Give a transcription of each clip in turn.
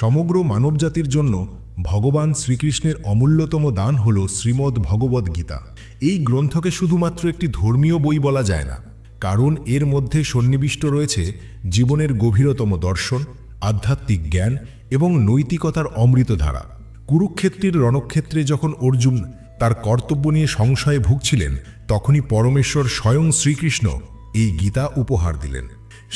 সমগ্র মানবজাতির জন্য ভগবান শ্রীকৃষ্ণের অমূল্যতম দান হল শ্রীমদ্ ভগবদ্ গীতা। এই গ্রন্থকে শুধুমাত্র একটি ধর্মীয় বই বলা যায় না, কারণ এর মধ্যে সন্নিবিষ্ট রয়েছে জীবনের গভীরতম দর্শন, আধ্যাত্মিক জ্ঞান এবং নৈতিকতার অমৃতধারা। কুরুক্ষেত্রের রণক্ষেত্রে যখন অর্জুন তার কর্তব্য নিয়ে সংশয়ে ভুগছিলেন, তখনই পরমেশ্বর স্বয়ং শ্রীকৃষ্ণ এই গীতা উপহার দিলেন।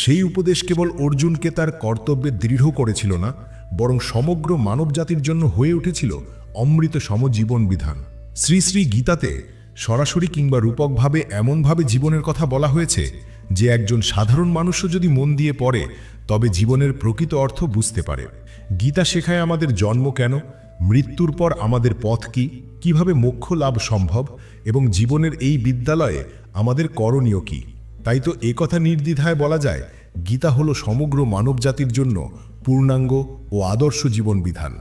সেই উপদেশ কেবল অর্জুনকে তার কর্তব্যে দৃঢ় করেছিল না বরং সমগ্র মানবজাতির জন্য হয়ে উঠেছিল অমৃত সমজীবন বিধান। শ্রী শ্রী গীতাতে সরাসরি কিংবা রূপকভাবে এমনভাবে জীবনের কথা বলা হয়েছে যে একজন সাধারণ মানুষও যদি মন দিয়ে পড়ে, তবে জীবনের প্রকৃত অর্থ বুঝতে পারে। গীতা শেখায় আমাদের জন্ম কেন, মৃত্যুর পর আমাদের পথ কি, কীভাবে মোক্ষ লাভ সম্ভব, এবং জীবনের এই বিদ্যালয়ে আমাদের করণীয় কি। তাই তো একথা নির্দ্বিধায় বলা যায়, গীতা হলো সমগ্র মানবজাতির জন্য পূর্ণাঙ্গ ও আদর্শ জীবন বিধান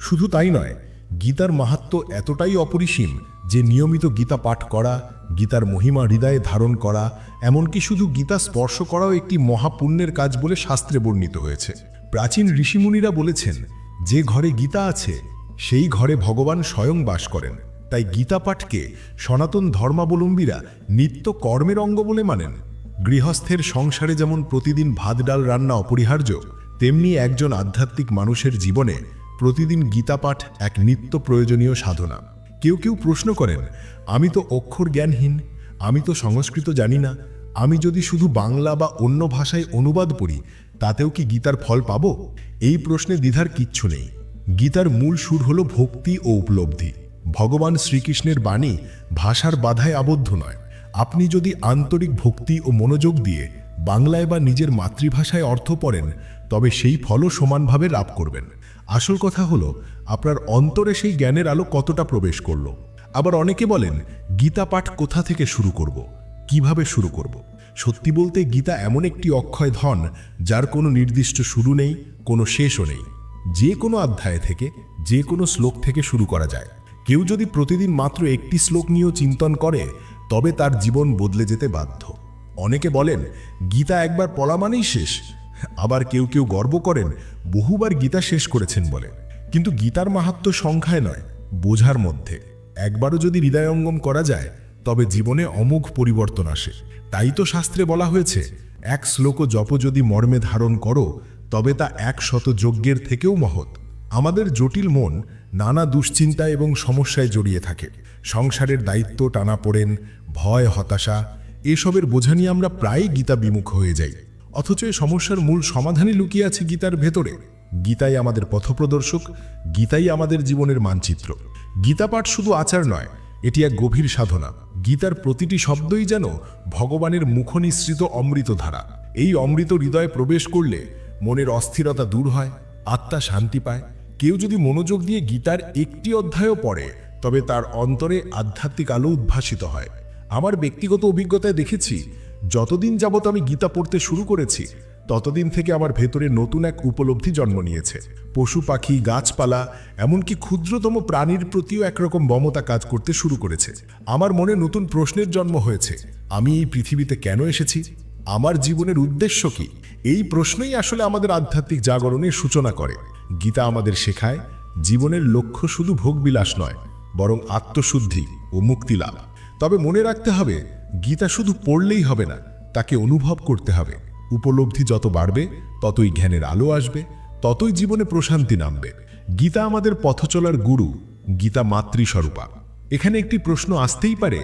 শুধু তাই নয়, গীতার মাহাত্ম এতটাই অপরিসীম যে নিয়মিত গীতা পাঠ করা, গীতার মহিমা হৃদয়ে ধারণ করা, এমনকি শুধু গীতা স্পর্শ করাও একটি মহাপুণ্যের কাজ বলে শাস্ত্রে বর্ণিত হয়েছে। প্রাচীন ঋষিমুনিরা বলেছেন, যে ঘরে গীতা আছে, সেই ঘরে ভগবান স্বয়ং বাস করেন। তাই গীতা পাঠকে সনাতন ধর্মাবলম্বীরা নিত্য কর্মের অঙ্গ বলে মানেন। গৃহস্থের সংসারে যেমন প্রতিদিন ভাত, ডাল, রান্না অপরিহার্য তেমনি একজন আধ্যাত্মিক মানুষের জীবনে প্রতিদিন গীতা পাঠ এক নিত্য প্রয়োজনীয় সাধনা। কেউ কেউ প্রশ্ন করেন, আমি তো অক্ষর জ্ঞানহীন, আমি তো সংস্কৃত জানি না, আমি যদি শুধু বাংলা বা অন্য ভাষায় অনুবাদ পড়ি, তাতেও কি গীতার ফল পাব? এই প্রশ্নে দ্বিধার কিচ্ছু নেই। গীতার মূল সুর হল ভক্তি ও উপলব্ধি। ভগবান শ্রীকৃষ্ণের বাণী ভাষার বাধায় আবদ্ধ নয়। আপনি যদি আন্তরিক ভক্তি ও মনোযোগ দিয়ে বাংলায় বা নিজের মাতৃভাষায় অর্থ পড়েন তবে সেই ফলও সমানভাবে লাভ করবেন। আসল কথা হলো, আপনার অন্তরে সেই জ্ঞানের আলো কতটা প্রবেশ করল। আবার অনেকে বলেন, গীতা পাঠ কোথা থেকে শুরু করব? কীভাবে শুরু করব? সত্যি বলতে গীতা এমন একটি অক্ষয় ধন, যার কোনো নির্দিষ্ট শুরু নেই, কোনো শেষও নেই। যে কোনো অধ্যায় থেকে, যে কোনো শ্লোক থেকে শুরু করা যায়। কেউ যদি প্রতিদিন মাত্র একটি শ্লোক নিয়েও চিন্তন করে, তবে তার জীবন বদলে যেতে বাধ্য। অনেকে বলেন, গীতা একবার পড়া মানেই শেষ আবার কেউ কেউ গর্ব করেন, বহুবার গীতা শেষ করেছেন বলে। কিন্তু গীতার মাহাত্ম সংখ্যায় নয়, বোঝার মধ্যে। একবারও যদি হৃদয়ঙ্গম করা যায়, তবে জীবনে অমোঘ পরিবর্তন আসে। তাই তো শাস্ত্রে বলা হয়েছে, এক শ্লোক জপ যদি মর্মে ধারণ করো, তবে তা এক শত যজ্ঞের থেকেও মহৎ। আমাদের জটিল মন নানা দুশ্চিন্তা এবং সমস্যায় জড়িয়ে থাকে। সংসারের দায়িত্ব টানা পড়েন, ভয়, হতাশা, এসবের বোঝা নিয়ে আমরা প্রায়ই গীতা বিমুখ হয়ে যাই। অথচ এই সমস্যার মূল সমাধানই লুকিয়ে আছে গীতার ভেতরে। গীতাই আমাদের পথপ্রদর্শক, গীতাই আমাদের জীবনের মানচিত্র। গীতা পাঠ শুধু আচার নয়, এটি এক গভীর সাধনা। গীতার প্রতিটি শব্দই যেন ভগবানের মুখনিসৃত অমৃতধারা। এই অমৃত হৃদয়ে প্রবেশ করলে মনের অস্থিরতা দূর হয়, আত্মা শান্তি পায়। কেউ যদি মনোযোগ দিয়ে গীতার একটি অধ্যায়ও পড়ে, তবে তার অন্তরে আধ্যাত্মিক আলো উদ্ভাসিত হয়। আমার ব্যক্তিগত অভিজ্ঞতায় দেখেছি যতদিন যাবত আমি গীতা পড়তে শুরু করেছি, ততদিন থেকে আমার ভেতরে নতুন এক উপলব্ধি জন্ম নিয়েছে। পশু, পাখি, গাছপালা, এমনকি ক্ষুদ্রতম প্রাণীর প্রতিও একরকম মমতা কাজ করতে শুরু করেছে। আমার মনে নতুন প্রশ্নের জন্ম হয়েছে, আমি এই পৃথিবীতে কেন এসেছি? আমার জীবনের উদ্দেশ্য কি? এই প্রশ্নই আসলে আমাদের আধ্যাত্মিক জাগরণের সূচনা করে। গীতা আমাদের শেখায়, জীবনের লক্ষ্য শুধু ভোগবিলাস নয়, বরং আত্মশুদ্ধি ও মুক্তি লাভ। তবে মনে রাখতে হবে গীতা শুধু পড়লেই হবে না, তাকে অনুভব করতে হবে। উপলব্ধি যত বাড়বে, ততই জ্ঞানের আলো আসবে, ততই জীবনে প্রশান্তি নামবে। গীতা আমাদের পথ চলার গুরু, গীতা মাতৃস্বরূপা। এখানে একটি প্রশ্ন আসতেই পারে,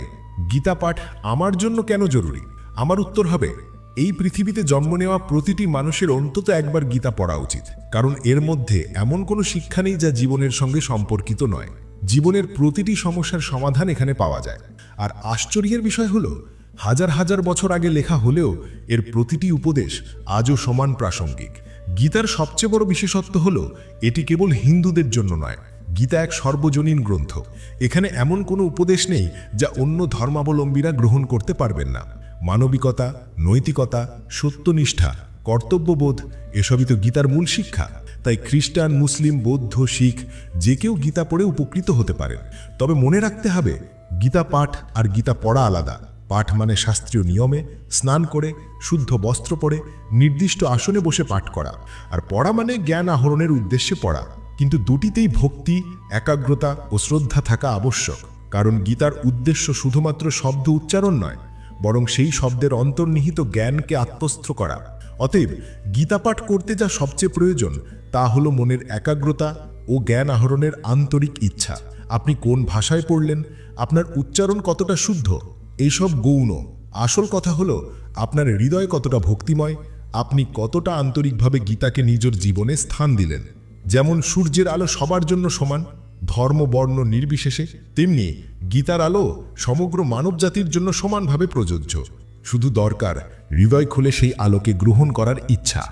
গীতা পাঠ আমার জন্য কেন জরুরি? আমার উত্তর হবে, এই পৃথিবীতে জন্ম নেওয়া প্রতিটি মানুষের অন্তত একবার গীতা পড়া উচিত, কারণ এর মধ্যে এমন কোনো শিক্ষা নেই যা জীবনের সঙ্গে সম্পর্কিত নয়। জীবনের প্রতিটি সমস্যার সমাধান এখানে পাওয়া যায়। আর আশ্চর্যের বিষয় হলো, হাজার হাজার বছর আগে লেখা হলেও এর প্রতিটি উপদেশ আজও সমান প্রাসঙ্গিক। গীতার সবচেয়ে বড় বিশেষত্ব হলো, এটি কেবল হিন্দুদের জন্য নয়, গীতা এক সর্বজনীন গ্রন্থ। এখানে এমন কোনো উপদেশ নেই যা অন্য ধর্মাবলম্বীরা গ্রহণ করতে পারবেন না। মানবিকতা, নৈতিকতা, সত্যনিষ্ঠা কর্তব্যবোধ, এসবই তো গীতার মূল শিক্ষা। তাই খ্রিস্টান, মুসলিম, বৌদ্ধ, শিখ, যে কেউ গীতা পড়ে উপকৃত হতে পারেন। তবে মনে রাখতে হবে, গীতা পাঠ আর গীতা পড়া আলাদা। পাঠ মানে শাস্ত্রীয় নিয়মে স্নান করে, শুদ্ধ বস্ত্র পরে, নির্দিষ্ট আসনে বসে পাঠ করা। আর পড়া মানে জ্ঞান আহরণের উদ্দেশ্যে পড়া। কিন্তু দুটিতেই ভক্তি, একাগ্রতা ও শ্রদ্ধা থাকা আবশ্যক। কারণ গীতার উদ্দেশ্য শুধুমাত্র শব্দ উচ্চারণ নয়, বরং সেই শব্দের অন্তর্নিহিত জ্ঞানকে আত্মস্থ করা। অতএব গীতা পাঠ করতে যা সবচেয়ে প্রয়োজন, তা হলো মনের একাগ্রতা ও জ্ঞান আহরণের আন্তরিক ইচ্ছা। আপনি কোন ভাষায় পড়লেন? আপনার উচ্চারণ কতটা শুদ্ধ? এইসব গৌণ। আসল কথা হলো, আপনার হৃদয় কতটা ভক্তিময়? আপনি কতটা আন্তরিকভাবে গীতাকে নিজের জীবনে স্থান দিলেন? যেমন সূর্যের আলো সবার জন্য সমান, ধর্ম, বর্ণ নির্বিশেষে, তেমনি গীতার আলো সমগ্র মানবজাতির জন্য সমানভাবে প্রযোজ্য। শুধু দরকার, হৃদয় খুলে সেই আলোকে গ্রহণ করার ইচ্ছা।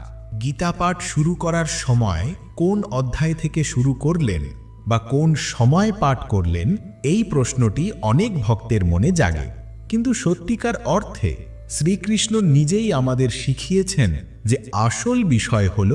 গীতা পাঠ শুরু করার সময় কোন অধ্যায় থেকে শুরু করলেন বা কোন সময় পাঠ করলেন, এই প্রশ্নটি অনেক ভক্তের মনে জাগে। কিন্তু সত্যিকার অর্থে শ্রীকৃষ্ণ নিজেই আমাদের শিখিয়েছেন যে আসল বিষয় হল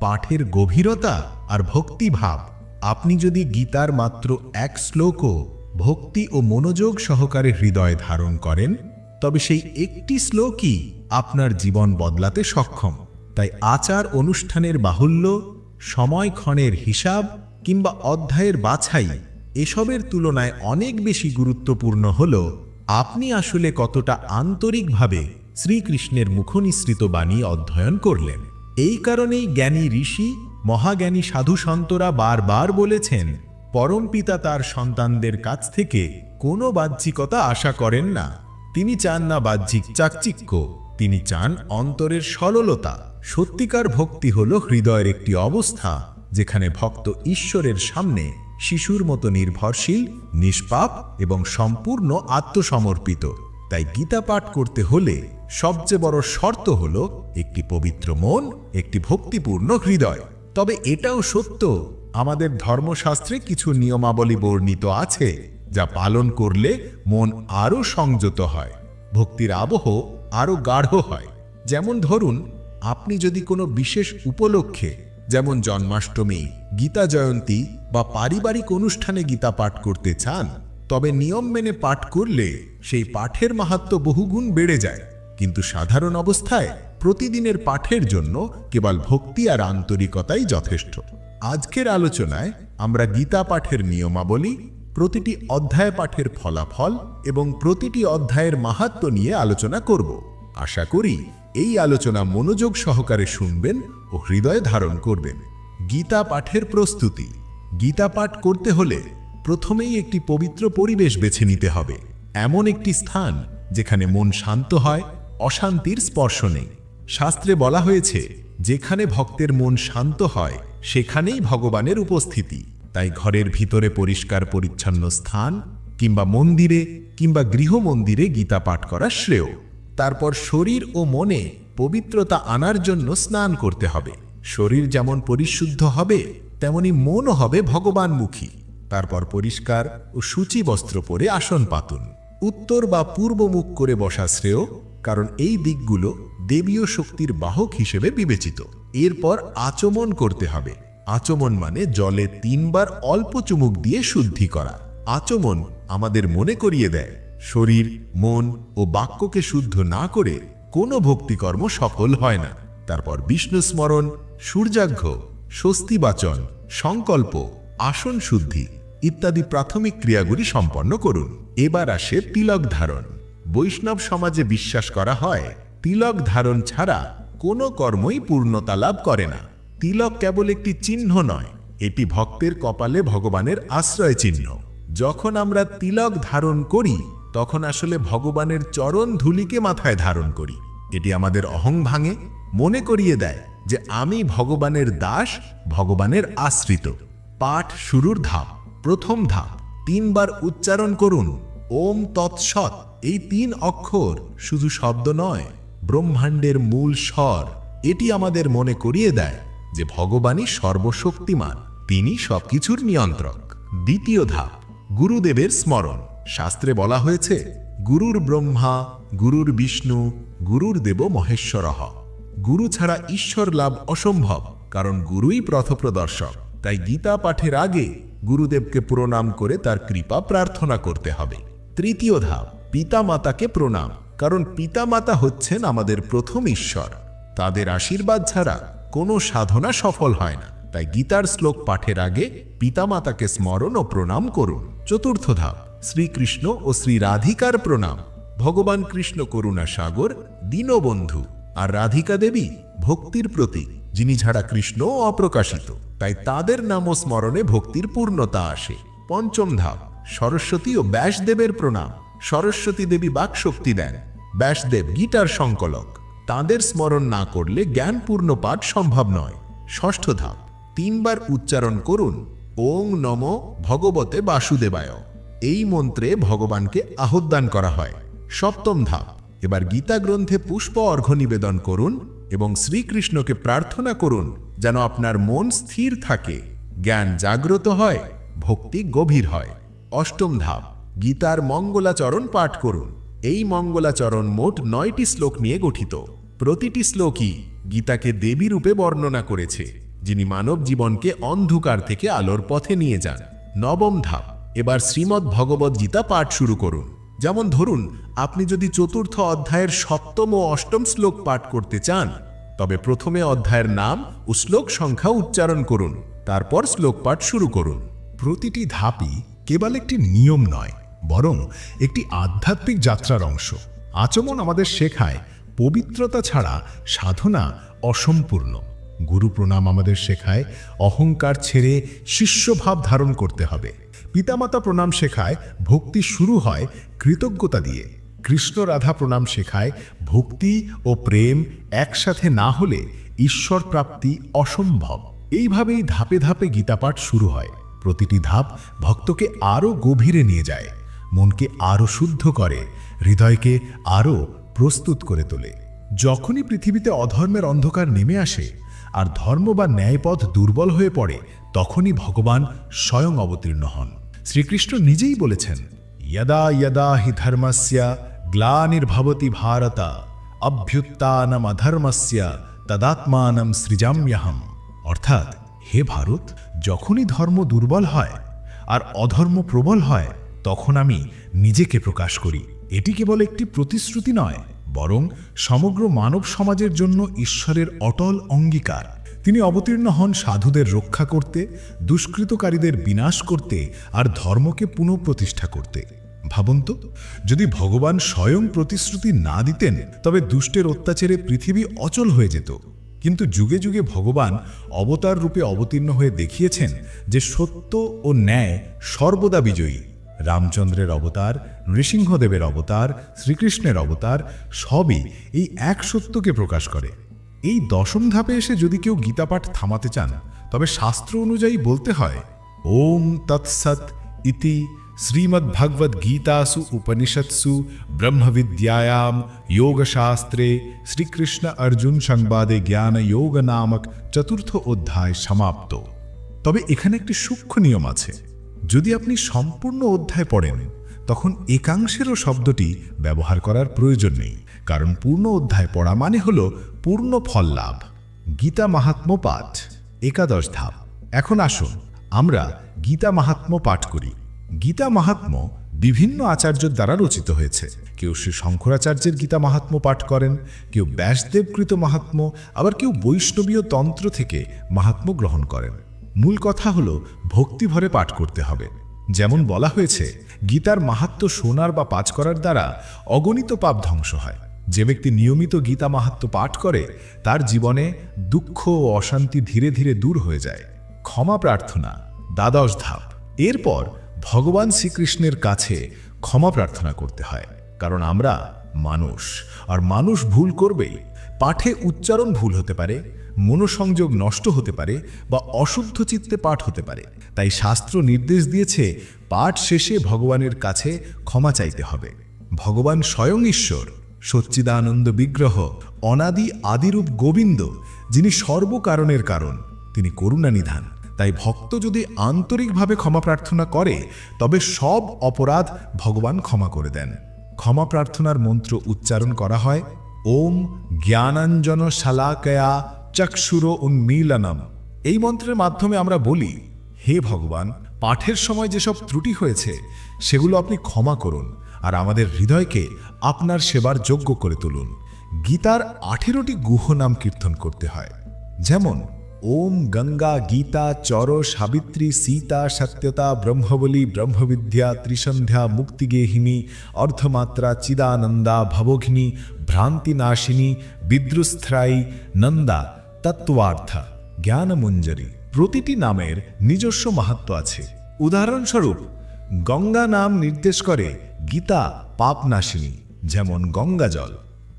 পাঠের গভীরতা আর ভক্তিভাব। আপনি যদি গীতার মাত্র এক শ্লোকও ভক্তি ও মনোযোগ সহকারে হৃদয় ধারণ করেন তবে সেই একটি শ্লোকই আপনার জীবন বদলাতে সক্ষম। তাই আচার অনুষ্ঠানের বাহুল্য সময়ক্ষণের হিসাব কিংবা অধ্যায়ের বাছাই এসবের তুলনায় অনেক বেশি গুরুত্বপূর্ণ হল আপনি আসলে কতটা আন্তরিকভাবে শ্রীকৃষ্ণের মুখনিসৃত বাণী অধ্যয়ন করলেন। এই কারণেই জ্ঞানী ঋষি, মহাজ্ঞানী সাধু সন্তরা বারবার বলেছেন, পরমপিতা তার সন্তানদের কাছ থেকে কোনো বাহ্যিকতা আশা করেন না। তিনি চান না বাহ্যিক চাকচিক্য, তিনি চান অন্তরের সরলতা সত্যিকার ভক্তি হল হৃদয়ের একটি অবস্থা, যেখানে ভক্ত ঈশ্বরের সামনে শিশুর মতো নির্ভরশীল, নিষ্পাপ এবং সম্পূর্ণ আত্মসমর্পিত। তাই গীতা পাঠ করতে হলে সবচেয়ে বড় শর্ত হল একটি পবিত্র মন, একটি ভক্তিপূর্ণ হৃদয়। তবে এটাও সত্য, আমাদের ধর্মশাস্ত্রে কিছু নিয়মাবলী বর্ণিত আছে। যা পালন করলে মন আরও সংযত হয়, ভক্তির আবহ আরও গাঢ় হয়। যেমন ধরুন, আপনি যদি কোনো বিশেষ উপলক্ষে, যেমন জন্মাষ্টমী, গীতা জয়ন্তী বা পারিবারিক অনুষ্ঠানে গীতা পাঠ করতে চান, তবে নিয়ম মেনে পাঠ করলে সেই পাঠের মাহাত্ম বহুগুণ বেড়ে যায়। কিন্তু সাধারণ অবস্থায় প্রতিদিনের পাঠের জন্য কেবল ভক্তি আর আন্তরিকতাই যথেষ্ট। আজকের আলোচনায় আমরা গীতা পাঠের নিয়মাবলী প্রতিটি অধ্যায় পাঠের ফলাফল এবং প্রতিটি অধ্যায়ের মাহাত্ম নিয়ে আলোচনা করব। আশা করি এই আলোচনা মনোযোগ সহকারে শুনবেন ও হৃদয়ে ধারণ করবেন। গীতা পাঠের প্রস্তুতি। গীতা পাঠ করতে হলে প্রথমেই একটি পবিত্র পরিবেশ বেছে নিতে হবে। এমন একটি স্থান যেখানে মন শান্ত হয়, অশান্তির স্পর্শ নেই। শাস্ত্রে বলা হয়েছে, যেখানে ভক্তের মন শান্ত হয়, সেখানেই ভগবানের উপস্থিতি। তাই ঘরের ভিতরে পরিষ্কার পরিচ্ছন্ন স্থান, কিংবা মন্দিরে, কিংবা গৃহমন্দিরে গীতা পাঠ করা শ্রেয়। তারপর শরীর ও মনে পবিত্রতা আনার জন্য স্নান করতে হবে। শরীর যেমন পরিশুদ্ধ হবে, তেমনি মনও হবে ভগবানমুখী। তারপর পরিষ্কার ও সূচি বস্ত্র পরে আসন পাতুন। উত্তর বা পূর্ব মুখ করে বসা শ্রেয়, কারণ এই দিকগুলো দেবীয় শক্তির বাহক হিসেবে বিবেচিত। এরপর আচমন করতে হবে। আচমন মানে জলে তিনবার অল্প চুমুক দিয়ে শুদ্ধি করা। আচমন আমাদের মনে করিয়ে দেয়, শরীর, মন ও বাক্যকে শুদ্ধ না করে কোনো ভক্তিকর্ম সফল হয় না। তারপর বিষ্ণু স্মরণ সূর্যাঘ্য স্বস্তিবাচন, সংকল্প, আসন শুদ্ধি ইত্যাদি প্রাথমিক ক্রিয়াগুলি সম্পন্ন করুন। এবার আসে তিলক ধারণ। বৈষ্ণব সমাজে বিশ্বাস করা হয়, তিলক ধারণ ছাড়া কোনো কর্মই পূর্ণতা লাভ করে না। তিলক কেবল একটি চিহ্ন নয়, এটি ভক্তের কপালে ভগবানের আশ্রয় চিহ্ন যখন আমরা তিলক ধারণ করি, তখন আসলে ভগবানের চরণ ধুলিকে মাথায় ধারণ করি। এটি আমাদের অহং ভাঙে, মনে করিয়ে দেয় যে আমি ভগবানের দাস, ভগবানের আশ্রিত। পাঠ শুরুর ধাপ, প্রথম ধাপ, তিনবার উচ্চারণ করুন, ওম তৎসৎ, এই তিন অক্ষর শুধু শব্দ নয়, ব্রহ্মাণ্ডের মূল স্বর, এটি আমাদের মনে করিয়ে দেয়। যে ভগবানই সর্বশক্তিমান, তিনি সবকিছুর নিয়ন্ত্রক। দ্বিতীয় ধাপ, গুরুদেবের স্মরণ। শাস্ত্রে বলা হয়েছে, গুরুর ব্রহ্মা, গুরুর বিষ্ণু, গুরুর দেব মহেশ্বরহ গুরু ছাড়া ঈশ্বর লাভ অসম্ভব, কারণ গুরুই পথপ্রদর্শক। তাই গীতা পাঠের আগে গুরুদেবকে প্রণাম করে তার কৃপা প্রার্থনা করতে হবে। তৃতীয় ধাপ, পিতামাতাকে প্রণাম। কারণ পিতামাতা হচ্ছেন আমাদের প্রথম ঈশ্বর। তাদের আশীর্বাদ ছাড়া কোনো সাধনা সফল হয় না। তাই গীতার শ্লোক পাঠের আগে পিতামাতাকে স্মরণ ও প্রণাম করুন। চতুর্থ ধাপ, শ্রীকৃষ্ণ ও শ্রী রাধিকার প্রণাম। ভগবান কৃষ্ণ করুণা সাগর, দীনবন্ধু আর রাধিকা দেবী ভক্তির প্রতীক, যিনি ছাড়া কৃষ্ণ অপ্রকাশিত। তাই তাদের নাম ও স্মরণে ভক্তির পূর্ণতা আসে। পঞ্চম ধাপ, সরস্বতী ও ব্যাসদেবের প্রণাম। সরস্বতী দেবী বাকশক্তি দেন। ব্যাসদেব গীতার সংকলক। তাদের স্মরণ না করলে জ্ঞানপূর্ণ পাঠ সম্ভব নয়। ষষ্ঠ ধাপ, তিনবার উচ্চারণ করুন, ওং নম ভগবতে বাসুদেবায়। এই মন্ত্রে ভগবানকে আহ্বান করা হয়। সপ্তম ধাপ, এবার গীতা গ্রন্থে পুষ্প অর্ঘ্য নিবেদন করুন এবং শ্রীকৃষ্ণকে প্রার্থনা করুন যেন আপনার মন স্থির থাকে, জ্ঞান জাগ্রত হয়, ভক্তি গভীর হয়। অষ্টম ধাপ, গীতার মঙ্গলাচরণ পাঠ করুন। এই মঙ্গলাচরণ মোট নয়টি শ্লোক নিয়ে গঠিত। প্রতিটি শ্লোকই গীতাকে দেবী রূপে বর্ণনা করেছে, যিনি মানব জীবনকে অন্ধকার থেকে আলোর পথে নিয়ে যান। নবম ধাপ, এবার শ্রীমদ্ ভগবদ্ গীতা পাঠ শুরু করুন। যেমন ধরুন, আপনি যদি চতুর্থ অধ্যায়ের সপ্তম ও অষ্টম শ্লোক পাঠ করতে চান, তবে প্রথমে অধ্যায়ের নাম ও শ্লোক সংখ্যা উচ্চারণ করুন, তারপর শ্লোক পাঠ শুরু করুন। প্রতিটি ধাপই কেবল একটি নিয়ম নয়, বরং একটি আধ্যাত্মিক যাত্রার অংশ। আচমন আমাদের শেখায় পবিত্রতা ছাড়া সাধনা অসম্পূর্ণ। গুরু প্রণাম আমাদের শেখায়, অহংকার ছেড়ে শিষ্যভাব ধারণ করতে হবে। পিতামাতা প্রণাম শেখায়, ভক্তি শুরু হয় কৃতজ্ঞতা দিয়ে। কৃষ্ণ রাধা প্রণাম শেখায়, ভক্তি ও প্রেম একসাথে না হলে ঈশ্বর প্রাপ্তি অসম্ভব। এইভাবেই ধাপে ধাপে গীতাপাঠ শুরু হয়। প্রতিটি ধাপ ভক্তকে আরও গভীরে নিয়ে যায়। মনকে আরও শুদ্ধ করে, হৃদয়কে আরও প্রস্তুত করে তোলে। যখনই পৃথিবীতে অধর্মের অন্ধকার নেমে আসে আর ধর্ম বা ন্যায়পথ দুর্বল হয়ে পড়ে, তখনই ভগবান স্বয়ং অবতীর্ণ হন। শ্রীকৃষ্ণ নিজেই বলেছেন, ইয়দা ইয়দা হি ধর্মস্যা গ্লানির্ভবতি ভারতা, অভ্যুত্থানম অধর্মস্যা তদাত্মানম সৃজাম্যহম। অর্থাৎ, হে ভারত, যখনই ধর্ম দুর্বল হয় আর অধর্ম প্রবল হয়, তখন আমি নিজেকে প্রকাশ করি। এটি কেবল একটি প্রতিশ্রুতি নয়, বরং সমগ্র মানব সমাজের জন্য ঈশ্বরের অটল অঙ্গীকার। তিনি অবতীর্ণ হন সাধুদের রক্ষা করতে, দুষ্কৃতকারীদের বিনাশ করতে আর ধর্মকে পুনঃপ্রতিষ্ঠা করতে। ভাবুন তো, যদি ভগবান স্বয়ং প্রতিশ্রুতি না দিতেন, তবে দুষ্টের অত্যাচারে পৃথিবী অচল হয়ে যেত। কিন্তু যুগে যুগে ভগবান অবতার রূপে অবতীর্ণ হয়ে দেখিয়েছেন যে সত্য ও ন্যায় সর্বদা বিজয়ী। রামচন্দ্রের অবতার, নৃসিংহদেবের অবতার, শ্রীকৃষ্ণের অবতার, সবই এই এক সত্যকে প্রকাশ করে। এই দশম ধাপে এসে যদি কেউ গীতাপাঠ থামাতে চান, তবে শাস্ত্র অনুযায়ী বলতে হয়, ওম তৎসৎ ইতি শ্রীমদ্ভগবদ গীতাসু উপনিষৎসু ব্রহ্মবিদ্যায়াম যোগশাস্ত্রে শ্রীকৃষ্ণ অর্জুন সংবাদে জ্ঞান যোগ নামক চতুর্থ অধ্যায় সমাপ্ত। তবে এখানে একটি সূক্ষ্ম নিয়ম আছে। যদি আপনি সম্পূর্ণ অধ্যায় পড়েন, তখন একাংশেরও শব্দটি ব্যবহার করার প্রয়োজন নেই, কারণ পূর্ণ অধ্যায় পড়া মানে হল পূর্ণ ফল লাভ। গীতা মাহাত্ম্য পাঠ, একাদশ ধাপ। এখন আসুন, আমরা গীতা মাহাত্ম্য পাঠ করি। গীতা মাহাত্ম্য বিভিন্ন আচার্যের দ্বারা রচিত হয়েছে। কেউ শ্রী শঙ্করাচার্যের গীতা মাহাত্ম্য পাঠ করেন, কেউ ব্যাসদেবকৃত মাহাত্ম্য, আবার কেউ বৈষ্ণবীয় তন্ত্র থেকে মাহাত্ম্য গ্রহণ করেন। মূল কথা হলো ভক্তিভরে পাঠ করতে হবে। যেমন বলা হয়েছে, গীতার মাহাত্ম্য শোনার বা পাঠ করার দ্বারা অগণিত পাপ ধ্বংস হয়। যে ব্যক্তি নিয়মিত গীতা মাহাত্ম্য পাঠ করে, তার জীবনে দুঃখ ও অশান্তি ধীরে ধীরে দূর হয়ে যায়। ক্ষমা প্রার্থনা, দ্বাদশ ধাপ। এরপর ভগবান শ্রীকৃষ্ণের কাছে ক্ষমা প্রার্থনা করতে হয়। কারণ আমরা মানুষ। আর মানুষ ভুল করবেই পাঠে উচ্চারণ ভুল হতে পারে, মনোসংযোগ নষ্ট হতে পারে বা অশুদ্ধ চিত্তে পাঠ হতে পারে। তাই শাস্ত্র নির্দেশ দিয়েছে, পাঠ শেষে ভগবানের কাছে ক্ষমা চাইতে হবে। ভগবান স্বয়ং ঈশ্বর, সচ্চিদানন্দ বিগ্রহ, অনাদি আদিরূপ গোবিন্দ, যিনি সর্বকারণের কারণ, তিনি করুণা নিধান। তাই ভক্ত যদি আন্তরিকভাবে ক্ষমা প্রার্থনা করে, তবে সব অপরাধ ভগবান ক্ষমা করে দেন। ক্ষমা প্রার্থনার মন্ত্র উচ্চারণ করা হয়, ওম জ্ঞানাঞ্জন শালাকয়া চক্ষুর উন্মীলনম। এই মন্ত্রের মাধ্যমে আমরা বলি, হে ভগবান, পাঠের সময় যেসব ত্রুটি হয়েছে, সেগুলো আপনি ক্ষমা করুন আর আমাদের হৃদয়কে আপনার সেবার যোগ্য করে তুলুন। গীতার আঠেরোটি গুহ নাম কীর্তন করতে হয়। যেমন ওম গঙ্গা গীতা চর সাবিত্রী সীতা সত্যতা ব্রহ্মবলী ব্রহ্মবিদ্যা ত্রিসন্ধ্যা মুক্তিগেহিনী অর্ধমাত্রা চিদানন্দা ভবঘিনী ভ্রান্তিনাশিনী বিদ্রুস্থায়ী নন্দা তত্ত্বার্থ জ্ঞানমঞ্জরি। প্রতিটি নামের নিজস্ব মাহাত্ম আছে। উদাহরণস্বরূপ, গঙ্গা নাম নির্দেশ করে গীতা পাপনাশিনী, যেমন গঙ্গা জল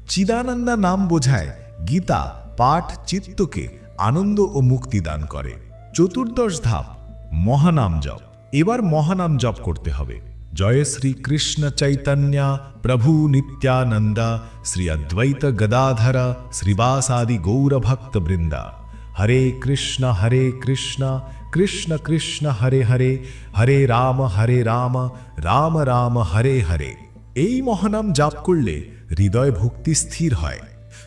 চিদানন্দা নাম বোঝায় গীতা পাঠ চিত্তকে আনন্দ ও মুক্তি দান করে। চতুর্দশ ধাপ, মহানাম জপ। এবার মহানাম জপ করতে হবে। জয় শ্রী কৃষ্ণ চৈতন্য, প্রভু নিত্যানন্দা, শ্রী অদ্বৈত গদাধর, শ্রীবাসাদি গৌরভক্ত বৃন্দা। হরে কৃষ্ণ হরে কৃষ্ণ কৃষ্ণ কৃষ্ণ, হরে হরে হরে রাম হরে রাম রাম রাম, হরে হরে। এই মহানাম জাপ করলে হৃদয় ভক্তি স্থির হয়।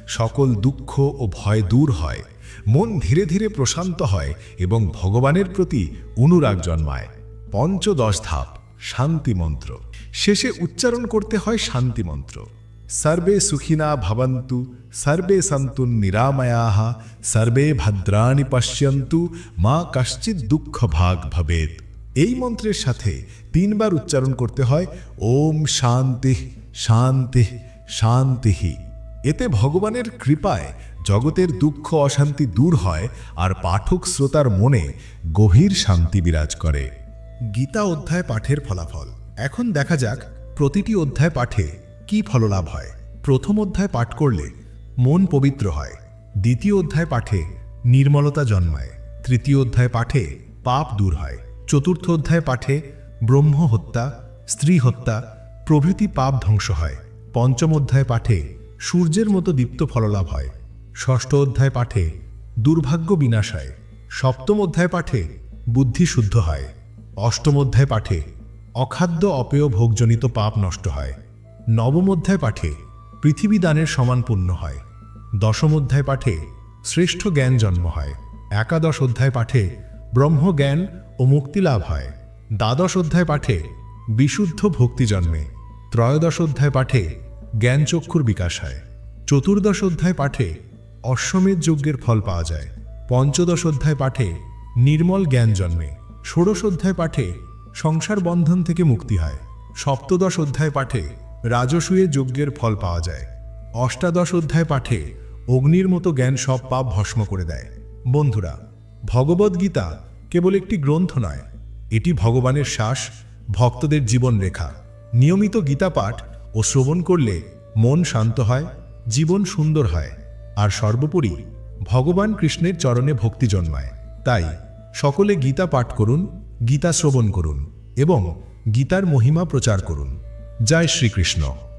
সকল দুঃখ ও ভয় দূর হয়। মন ধীরে ধীরে প্রশান্ত হয় এবং ভগবানের প্রতি অনুরাগ জন্মায়। পঞ্চদশ ধাপ, শান্তি মন্ত্র। শেষে উচ্চারণ করতে হয় শান্তি মন্ত্র। সর্বে সুখিনা ভবন্তু, সর্বে সন্তু নিরাময়াহ সর্বে ভদ্রাণী পশ্যন্তু, মা কশ্চিৎ দুঃখ ভাগ ভবেত এই মন্ত্রের সাথে তিনবার উচ্চারণ করতে হয়, ওম শান্তি শান্তি শান্তিহি এতে ভগবানের কৃপায় জগতের দুঃখ অশান্তি দূর হয় আর পাঠক শ্রোতার মনে গভীর শান্তি বিরাজ করে। গীতা অধ্যায় পাঠের ফলাফল। এখন দেখা যাক প্রতিটি অধ্যায় পাঠে কি ফললাভ হয়। প্রথম অধ্যায় পাঠ করলে মন পবিত্র হয়। দ্বিতীয় অধ্যায় পাঠে নির্মলতা জন্মায়। তৃতীয় অধ্যায় পাঠে পাপ দূর হয়। চতুর্থ অধ্যায় পাঠে ব্রহ্ম হত্যা, স্ত্রী হত্যা, প্রভৃতি পাপ ধ্বংস হয়। পঞ্চম অধ্যায় পাঠে সূর্যের মতো দীপ্ত ফললাভ হয়। ষষ্ঠ অধ্যায় পাঠে দুর্ভাগ্য বিনাশ হয় সপ্তম অধ্যায় পাঠে বুদ্ধি শুদ্ধ হয়। অষ্টম অধ্যায় পাঠে অখাদ্য অপেয় ভোগজনিত পাপ নষ্ট হয়। নবম অধ্যায় পাঠে পৃথিবী দানের সমান পুণ্য হয়। দশম অধ্যায় পাঠে শ্রেষ্ঠ জ্ঞান জন্ম হয়। একাদশ অধ্যায় পাঠে ব্রহ্মজ্ঞান ও মুক্তি লাভ হয়। দ্বাদশ অধ্যায় পাঠে বিশুদ্ধ ভক্তি জন্মে। ত্রয়োদশ অধ্যায় পাঠে জ্ঞানচক্ষুর বিকাশ হয়। চতুর্দশ অধ্যায় পাঠে অশ্বমেধ যজ্ঞের ফল পাওয়া যায়। পঞ্চদশ অধ্যায় পাঠে নির্মল জ্ঞান জন্মে। ষোড়শ অধ্যায় পাঠে সংসার বন্ধন থেকে মুক্তি হয়। সপ্তদশ অধ্যায় পাঠে রাজসূয়ে যজ্ঞের ফল পাওয়া যায়। অষ্টাদশ অধ্যায় পাঠে অগ্নির মতো জ্ঞান সব পাপ ভস্ম করে দেয়। বন্ধুরা ভগবদ্গীতা কেবল একটি গ্রন্থ নয়, এটি ভগবানের শ্বাস, ভক্তদের জীবন রেখা। নিয়মিত গীতা পাঠ ও শ্রবণ করলে মন শান্ত হয়, জীবন সুন্দর হয়। আর সর্বোপরি ভগবান কৃষ্ণের চরণে ভক্তি জন্মায়। তাই সকলে গীতা পাঠ করুন, গীতা শ্রবণ করুন এবং গীতার মহিমা প্রচার করুন। জয় শ্রীকৃষ্ণ।